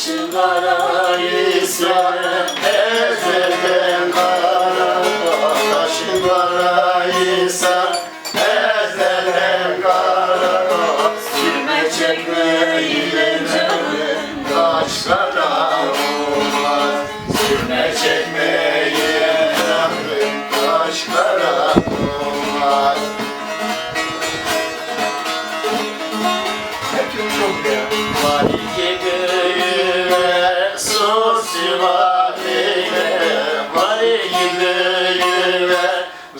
Saçlara ise ezelden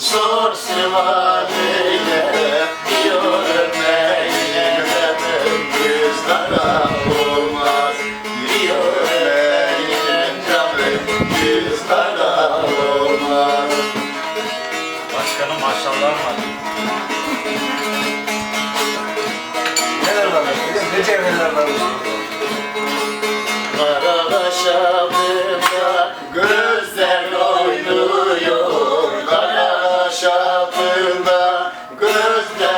Zor sıva neyle Diyor örneğine Kızlara olmaz Diyor örneğine Kızlara olmaz Başkanım maşallah var Neler var? Ne cevherler?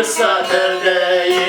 Fırsat elde